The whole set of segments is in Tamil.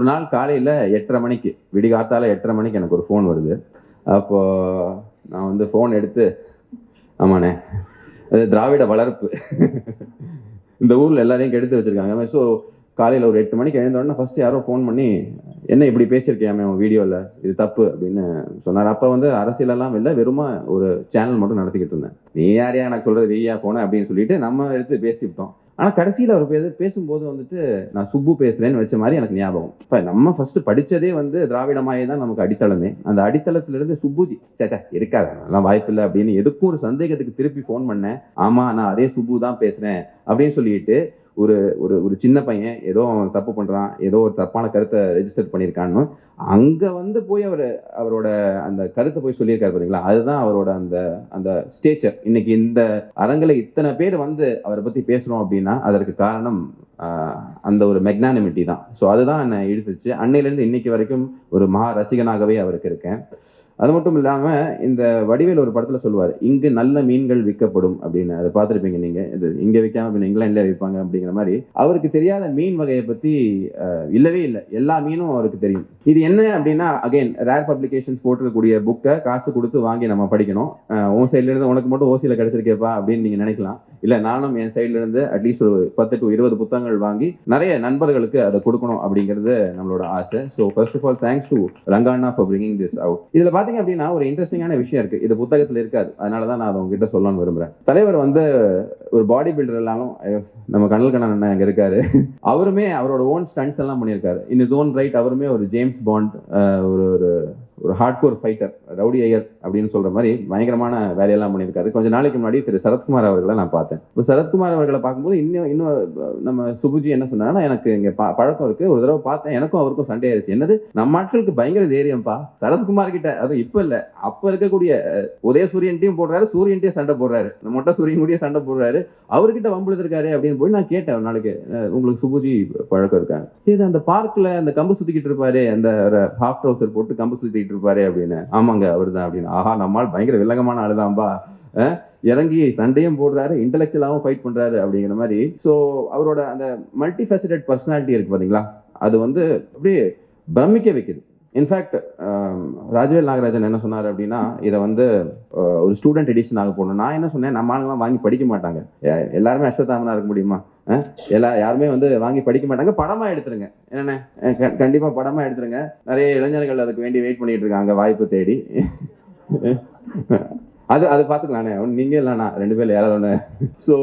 ஒரு நாள் காலையில் எட்டரை மணிக்கு விடிகாத்தால எட்டரை மணிக்கு எனக்கு ஒரு ஃபோன் வருது. அப்போ நான் வந்து ஃபோன் எடுத்து ஆமாண்ணே அது திராவிட வளர்ப்பு. இந்த ஊரில் எல்லாரையும் கெடுத்து வச்சிருக்காங்க. ஸோ காலையில் ஒரு எட்டு மணிக்கு எழுந்தோடனே ஃபஸ்ட்டு யாரோ ஃபோன் பண்ணி என்ன இப்படி பேசியிருக்கியாமே உன் வீடியோவில் இது தப்பு அப்படின்னு சொன்னார். அப்போ வந்து அரசியலெல்லாம் இல்லை வெறுமா ஒரு சேனல் மட்டும் நடத்திக்கிட்டு இருந்தேன். நீ யாரையா எனக்கு சொல்கிறது வெய்யா போன அப்படின்னு சொல்லிட்டு நம்ம எடுத்து பேசிவிட்டோம். ஆனால் கடைசியில் அவர் பேச பேசும்போது வந்துட்டு நான் சுப்பு பேசுறேன்னு வச்ச மாதிரி எனக்கு ஞாபகம். இப்போ நம்ம ஃபர்ஸ்ட் படிச்சதே வந்து திராவிடமாயே தான் நமக்கு அடித்தளமே. அந்த அடித்தளத்திலிருந்து சுப்புஜி சேச்சா இருக்காது அதெல்லாம் வாய்ப்பு இல்லை அப்படின்னு எதுக்கும் ஒரு சந்தேகத்துக்கு திருப்பி ஃபோன் பண்ணேன். ஆமா நான் அதே சுப்பு தான் பேசுறேன் அப்படின்னு சொல்லிட்டு ஒரு ஒரு ஒரு சின்ன பையன் ஏதோ அவன் தப்பு பண்ணுறான் ஏதோ ஒரு தப்பான கருத்தை ரெஜிஸ்டர் பண்ணியிருக்கான்னு அங்கே வந்து போய் அவர் அவரோட அந்த கருத்தை போய் சொல்லியிருக்காரு பார்த்தீங்களா அதுதான் அவரோட அந்த அந்த ஸ்டேச்சர் இன்னைக்கு இந்த அரங்கில் இத்தனை பேர் வந்து அவரை பற்றி பேசுகிறோம் அப்படின்னா அதற்கு காரணம் அந்த ஒரு மெக்னானிமிட்டி தான். ஸோ அதுதான் என்னை இழுத்துச்சு. அன்னையிலேருந்து இன்னைக்கு வரைக்கும் ஒரு மகா ரசிகனாகவே அவருக்கு இருக்கேன். அது மட்டும் இல்லாம இந்த வடிவேல் ஒரு படத்துல சொல்லுவார் இங்கு நல்ல மீன்கள் விற்கப்படும் அப்படின்னு. அதை பார்த்துருப்பீங்க நீங்க. இது இங்க விற்காம பின்ன இங்கிலாந்துல விற்பாங்க அப்படிங்கிற மாதிரி. அவருக்கு தெரியாத மீன் வகையை பத்தி இல்லவே இல்லை. எல்லா மீனும் அவருக்கு தெரியும். இது என்ன அப்படின்னா அகைன் ரேர் பப்ளிகேஷன்ஸ் போட்டிருக்கக்கூடிய புக்கை காசு கொடுத்து வாங்கி நம்ம படிக்கணும். உன் சைட்ல இருந்து உனக்கு மட்டும் ஓசியில கிடைச்சிருக்கேப்பா அப்படின்னு நீங்க நினைக்கலாம். இல்ல நானும் என் சைட்ல இருந்து அட்லீஸ்ட் ஒரு பத்து டு இருபது புத்தகங்கள் வாங்கி நிறைய நண்பர்களுக்கு அதை கொடுக்கணும் அப்படிங்கிறது நம்மளோட ஆசை. So first of all thanks to ரங்காண்ணா for bringing this out இதுல பாத்தீங்க அப்படின்னா ஒரு இன்ட்ரெஸ்டிங்கான விஷயம் இருக்கு. இது புத்தகத்துல இருக்காது. அதனால தான் நான் அதை உங்ககிட்ட சொல்லணும்னு விரும்புறேன். தலைவர் வந்து ஒரு பாடி பில்டர் எல்லாரும் நம்ம கண்ணல் கண்ணன் அண்ணன் அங்க இருக்காரு. அவருமே அவரோட ஓன் ஸ்டண்ட்ஸ் எல்லாம் பண்ணியிருக்காரு. இன் இஸ் ஓன் ரைட் அவருமே ஒரு ஜேம்ஸ் பாண்ட் ஒரு ஒரு ஒரு ஹார்ட்கோர் ஃபைட்டர் ரவுடி ஐயர். அப்படின்னு சொல்ற மாதிரி பயங்கரமான வேலையெல்லாம் பண்ணியிருக்காரு. கொஞ்ச நாளைக்கு முன்னாடி திரு சரத்குமார் அவர்களை நான் பார்த்தேன். இப்போ சரத்குமார் அவர்களை பார்க்கும்போது இன்னும் இன்னும் நம்ம சுபுஜி என்ன சொன்னாங்கன்னா எனக்கு இங்கே ப- பழக்கம் இருக்கு. ஒரு தடவை பார்த்தேன். எனக்கும் அவருக்கும் சண்டே ஆயிடுச்சு என்னது? நம்ம ஆட்களுக்கு பயங்கர தைரியம்ப்பா. சரத்குமார் கிட்ட அது இப்ப இல்ல. அப்ப இருக்கக்கூடிய உதய சூரியன்ட்டையும் போடுறாரு சூரியன்ட்டையும் சண்டை போடுறாரு. இந்த மொட்டை சூரியன் கூடயே சண்டை போடுறாரு. அவர்கிட்ட வம்புழுத்திருக்காரு அப்படின்னு போய் நான் கேட்டேன் ஒரு நாளைக்கு. உங்களுக்கு சுபுஜி பழக்கம் இருக்காங்க இது அந்த பார்க்ல அந்த கம்பு சுத்திக்கிட்டு இருப்பாரு அந்த ஹாஃப் ட்ரௌசர் போட்டு கம்பு சுத்திக்கிட்டு இருப்பாரு அப்படின்னு. ஆமாங்க அவர்தான் அப்படின்னு. ஆஹா நம்மால் பயங்கர வில்லங்கமான ஆளுதான்பா இறங்கி சண்டையும் போடுறாரு இன்டலெக்சுவலாகவும் ஃபைட் பண்ணுறாரு அப்படிங்கிற மாதிரி. ஸோ அவரோட அந்த மல்டி ஃபெசிடட் பர்சனாலிட்டி இருக்கு பார்த்தீங்களா அது வந்து அப்படியே பிரமிக்க வைக்குது. இன்ஃபேக்ட் ராஜவேல் நாகராஜன் என்ன சொன்னார் அப்படின்னா இதை வந்து ஒரு ஸ்டூடெண்ட் எடிஷன் ஆக போகணும் நான் என்ன சொன்னேன்? நம்ம வாங்கி படிக்க மாட்டாங்க. எல்லாருமே அஸ்வத்தாமனா இருக்க முடியுமா? எல்லா யாருமே வந்து வாங்கி படிக்க மாட்டாங்க. படமா எடுத்துருங்க. என்னண்ணே? க- கண்டிப்பா படமா எடுத்துருங்க. நிறைய இளைஞர்கள் அதுக்கு வேண்டி வெயிட் பண்ணிட்டு இருக்காங்க வாய்ப்பு தேடி. அது அது பார்த்துக்கலாண்ணே நீங்க இல்லைண்ணா ரெண்டு பேர் யாராவது ஒன்று ஸோ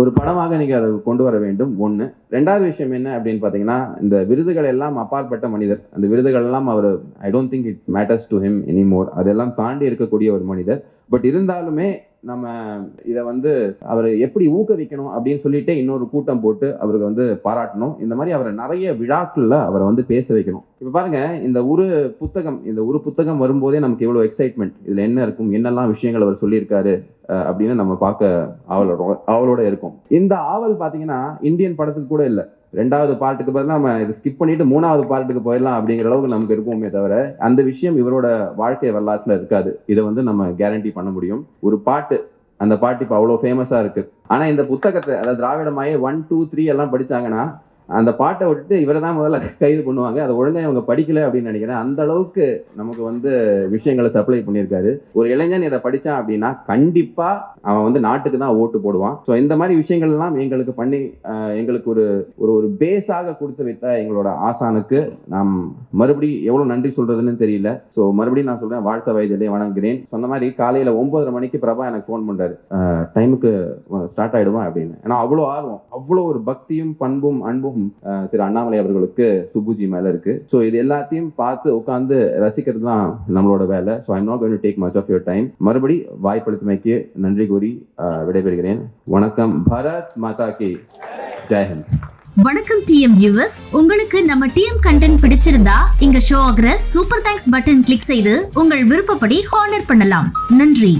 ஒரு படமாக நீங்கள் அதை கொண்டு வர வேண்டும். ஒன்று ரெண்டாவது விஷயம் என்ன அப்படின்னு பார்த்தீங்கன்னா இந்த விருதுகள் எல்லாம் அப்பாற்பட்ட மனிதர். அந்த விருதுகள் எல்லாம் அவர் I don't think it matters to him anymore அதெல்லாம் தாண்டி இருக்கக்கூடிய ஒரு மனிதர். பட் இருந்தாலுமே நம்ம இதை வந்து அவரை எப்படி ஊக்குவிக்கணும் அப்படின்னு சொல்லிட்டு இன்னொரு கூட்டம் போட்டு அவருக்கு வந்து பாராட்டணும். இந்த மாதிரி அவரை நிறைய விழாக்கள்ல அவரை வந்து பேச வைக்கணும். இப்ப பாருங்க இந்த ஒரு புத்தகம் இந்த ஒரு புத்தகம் வரும்போதே நமக்கு எவ்வளவு எக்ஸைட்மெண்ட் இதுல என்ன இருக்கும் என்னெல்லாம் விஷயங்கள் அவர் சொல்லியிருக்காரு அப்படின்னு நம்ம பார்க்க ஆவலோட ஆவலோட இருக்கும். இந்த ஆவல் பாத்தீங்கன்னா இந்தியன் படத்துக்கு கூட இல்லை. ரெண்டாவது பாட்டுக்கு பதிலா நம்ம இதை ஸ்கிப் பண்ணிட்டு மூணாவது பாட்டுக்கு போயிடலாம் அப்படிங்கிற அளவுக்கு நமக்கு இருக்குமே தவிர அந்த விஷயம் இவரோட வாழ்க்கை வரலாற்றுல இருக்காது. இதை வந்து நம்ம கேரண்டி பண்ண முடியும். ஒரு பாட்டு அந்த பாட்டு இப்போ அவ்வளோ ஃபேமஸா இருக்கு. ஆனா இந்த புத்தகத்தை அதாவது திராவிடமாயே ஒன் டூ த்ரீ எல்லாம் படிச்சாங்கன்னா அந்த பாட்டை விட்டுட்டு இவரை தான் முதல்ல கைது பண்ணுவாங்க. அதை ஒழுங்காக இவங்க படிக்கல அப்படின்னு நினைக்கிறேன். அந்த அளவுக்கு நமக்கு வந்து விஷயங்களை சப்ளை பண்ணியிருக்காரு. ஒரு இளைஞன் இதை படித்தான் அப்படின்னா கண்டிப்பாக அவன் வந்து நாட்டுக்கு தான் ஓட்டு போடுவான். ஸோ இந்த மாதிரி விஷயங்கள்லாம் எங்களுக்கு பண்ணி எங்களுக்கு ஒரு ஒரு ஒரு பேஸாக கொடுத்து வைத்த எங்களோட ஆசானுக்கு நாம் மறுபடியும் எவ்வளோ நன்றி சொல்கிறதுன்னு தெரியல. ஸோ மறுபடியும் நான் சொல்கிறேன் வாழ்த்த வயதிலே வணங்குகிறேன். சொன்ன மாதிரி காலையில் ஒன்பதரை மணிக்கு பிரபா எனக்கு ஃபோன் பண்ணுறாரு டைமுக்கு ஸ்டார்ட் ஆகிடுவான் அப்படின்னு. ஏன்னா அவ்வளோ ஆர்வம் அவ்வளோ ஒரு பக்தியும் பண்பும் அன்பும் அஹ், திரு அண்ணாமலை அவர்களுக்கு சுபுஜி மேல இருக்கு. ஸோ இது எல்லாத்தையும் பார்த்து உட்காந்து ரசிக்கிறது தான் நம்மளோட வேலை. So I'm not going take much of your time மறுபடி வாய்ப்பளித்தமைக்கு நன்றி கூறி விடைபெறுகிறேன். வணக்கம் பரத் மாதா கி. ஜெயஹிந்த் வணக்கம் டிஎம் வியூவர்ஸ் உங்களுக்கு நம்ம டிஎம் கண்டென்ட் பிடிச்சிருந்தா இங்க ஷோ ஆகிற சூப்பர் தேங்க்ஸ் பட்டன் கிளிக் செய்து உங்கள் விருப்பப்படி ஹானர் பண்ணலாம். நன்றி.